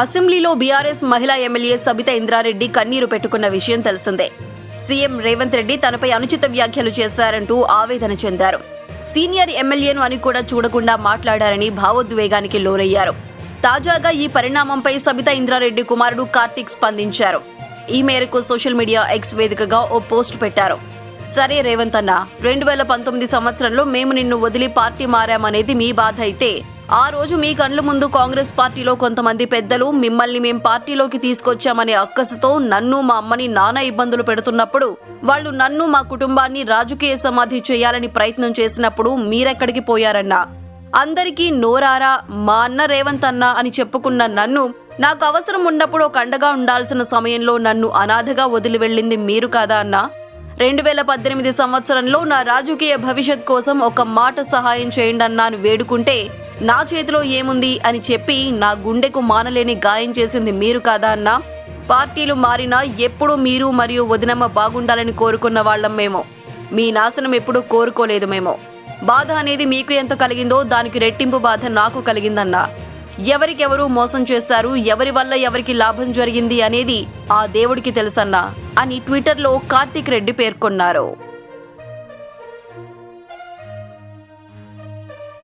అసెంబ్లీలో బీఆర్ఎస్ మహిళా ఎమ్మెల్యే సబిత ఇంద్రారెడ్డి కన్నీరు పెట్టుకున్న విషయం తెలిసిందే. సీఎం రేవంత్ రెడ్డి తనపై అనుచిత వ్యాఖ్యలు చేశారంటూ ఆవేదన చెందారు. సీనియర్ ఎమ్మెల్యేను అని కూడా చూడకుండా మాట్లాడారని భావోద్వేగానికి లోనయ్యారు. తాజాగా ఈ పరిణామంపై సబిత ఇంద్రారెడ్డి కుమారుడు కార్తీక్ స్పందించారు. ఈ మేరకు సోషల్ మీడియా ఎక్స్ వేదికగా ఓ పోస్ట్ పెట్టారు. సరే రేవంత్ అన్న రెండు వేల పంతొమ్మిది సంవత్సరంలో మేము నిన్ను వదిలి పార్టీ మారామనేది మీ బాధ అయితే ఆ రోజు మీ కళ్ళ ముందు కాంగ్రెస్ పార్టీలో కొంతమంది పెద్దలు మిమ్మల్ని మేం పార్టీలోకి తీసుకొచ్చామనే అక్కసుతో నన్ను మా అమ్మని నానా ఇబ్బందులు పెడుతున్నప్పుడు వాళ్ళు నన్ను మా కుటుంబాన్ని రాజకీయ సమాధి చేయాలని ప్రయత్నం చేసినప్పుడు మీరెక్కడికి పోయారన్నా? అందరికీ నోరారా మా అన్న రేవంత్ అన్న అని చెప్పుకున్న నన్ను నాకు అవసరం ఉన్నప్పుడు ఒక అండగా ఉండాల్సిన సమయంలో నన్ను అనాథగా వదిలి వెళ్ళింది మీరు కాదా అన్న? రెండు వేల పద్దెనిమిది సంవత్సరంలో నా రాజకీయ భవిష్యత్ కోసం ఒక మాట సహాయం చేయండి అన్నాను వేడుకుంటే నా చేతిలో ఏముంది అని చెప్పి నా గుండెకు మానలేని గాయం చేసింది మీరు కాదా అన్నా? పార్టీలు మారినా ఎప్పుడూ మీరు మరియు వదినమ్మ బాగుండాలని కోరుకున్న వాళ్ళం మేము. మీ నాశనం ఎప్పుడూ కోరుకోలేదు మేము. బాధ అనేది మీకు ఎంత కలిగిందో దానికి రెట్టింపు బాధ నాకు కలిగిందన్నా. ఎవరికెవరు మోసం చేశారు ఎవరి వల్ల ఎవరికి లాభం జరిగింది అనేది ఆ దేవుడికి తెలుసన్నా అని ట్విట్టర్లో కార్తీక్ రెడ్డి పేర్కొన్నారు.